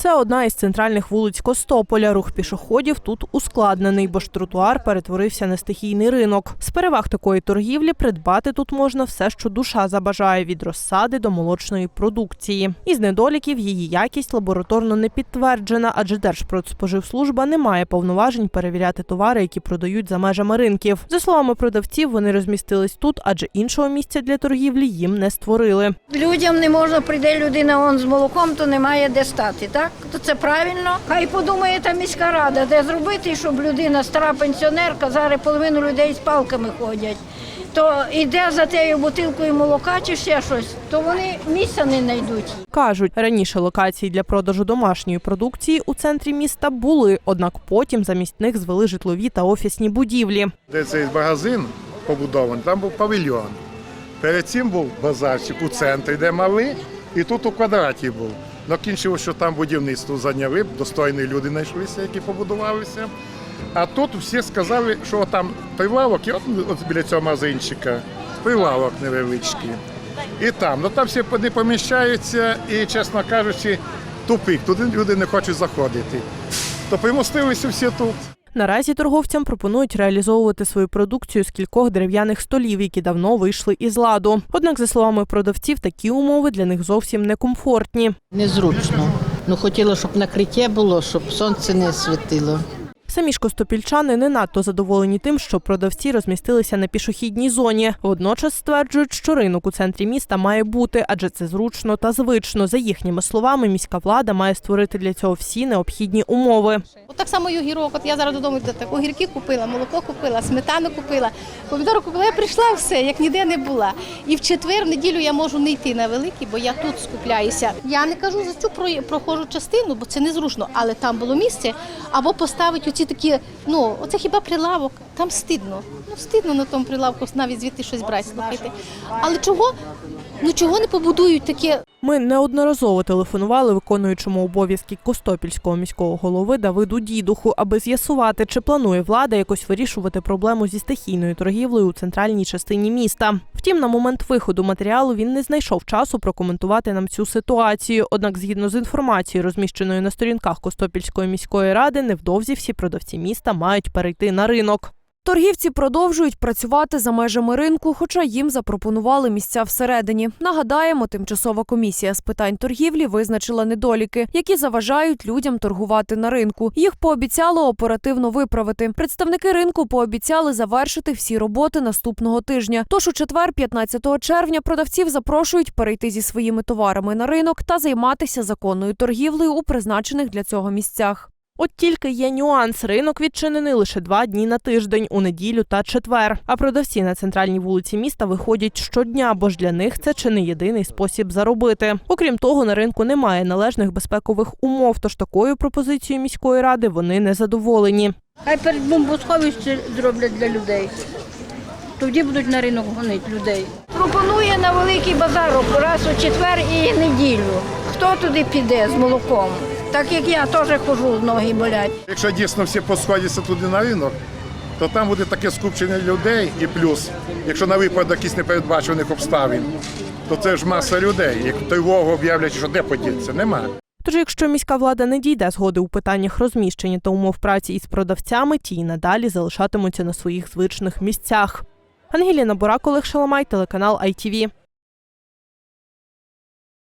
Це одна із центральних вулиць Костополя. Рух пішоходів тут ускладнений, бо ж тротуар перетворився на стихійний ринок. З переваг такої торгівлі придбати тут можна все, що душа забажає від розсади до молочної продукції. Із недоліків її якість лабораторно не підтверджена, адже Держпродспоживслужба не має повноважень перевіряти товари, які продають за межами ринків. За словами продавців, вони розмістились тут, адже іншого місця для торгівлі їм не створили. Людям не можна прийде людина он з молоком, то немає де стати, так? То це правильно. Хай подумає та міська рада, де зробити, щоб людина, стара пенсіонерка, зараз половину людей з палками ходять. То йде за тією бутилкою молока чи ще щось, то вони місця не знайдуть. Кажуть, раніше локації для продажу домашньої продукції у центрі міста були, однак потім замість них звели житлові та офісні будівлі. Де цей магазин побудований, там був павільйон. Перед цим був базарчик у центрі, де мали, і тут у квадраті був. Но що там будівництво зайняли, достойні люди знайшлися, які побудувалися. А тут всі сказали, що там прилавок, і от, от біля цього магазинчика, прилавок невеличкий. І там, ну там всі не поміщаються, і, чесно кажучи, тупик, туди люди не хочуть заходити. То примостилися всі тут. Наразі торговцям пропонують реалізовувати свою продукцію з кількох дерев'яних столів, які давно вийшли із ладу. Однак, за словами продавців, такі умови для них зовсім некомфортні. Незручно. Ну хотіла, щоб накриття було, щоб сонце не світило. Самі ж костопільчани не надто задоволені тим, що продавці розмістилися на пішохідній зоні. Водночас стверджують, що ринок у центрі міста має бути, адже це зручно та звично. За їхніми словами, міська влада має створити для цього всі необхідні умови. От так само і огірок. От я зараз додому так огірки купила, молоко купила, сметану купила, помідори купила. Я прийшла все, як ніде не була. І в четвер, в неділю я можу не йти на великий, бо я тут скупляюся. Я не кажу за цю прохожу частину, бо це незручно, але там було місце. Або поставити оці такі, ну оце хіба прилавок, там стидно. Ну стидно на тому прилавку навіть звідти щось брати, слухайте. Але чого? Ну чого не побудують таке Ми неодноразово телефонували виконуючому обов'язки Костопільського міського голови Давиду Дідуху, аби з'ясувати, чи планує влада якось вирішувати проблему зі стихійною торгівлею у центральній частині міста. Втім, на момент виходу матеріалу він не знайшов часу прокоментувати нам цю ситуацію. Однак, згідно з інформацією, розміщеною на сторінках Костопільської міської ради, невдовзі всі продавці міста мають перейти на ринок. Торгівці продовжують працювати за межами ринку, хоча їм запропонували місця всередині. Нагадаємо, тимчасова комісія з питань торгівлі визначила недоліки, які заважають людям торгувати на ринку. Їх пообіцяли оперативно виправити. Представники ринку пообіцяли завершити всі роботи наступного тижня. Тож у четвер, 15 червня, продавців запрошують перейти зі своїми товарами на ринок та займатися законною торгівлею у призначених для цього місцях. От тільки є нюанс. Ринок відчинений лише два дні на тиждень у неділю та четвер. А продавці на центральній вулиці міста виходять щодня, бо ж для них це чи не єдиний спосіб заробити. Окрім того, на ринку немає належних безпекових умов. Тож такою пропозицією міської ради вони не задоволені. Хай перед бомбосховище зроблять для людей. Тоді будуть на ринок гонити людей. Пропонує на великий базар раз у четвер і неділю. Хто туди піде з молоком? Так як я теж хожу, ноги болять. Якщо дійсно всі посходяться туди на ринок, то там буде таке скупчення людей і плюс, якщо на випадок якісь непередбачених обставин, то це ж маса людей. Як тривогу об'являть, що де подіться, нема. Тож, якщо міська влада не дійде згоди у питаннях розміщення та умов праці із продавцями, ті й надалі залишатимуться на своїх звичних місцях. Ангеліна Бурак, Олег Шаламай, телеканал ITV.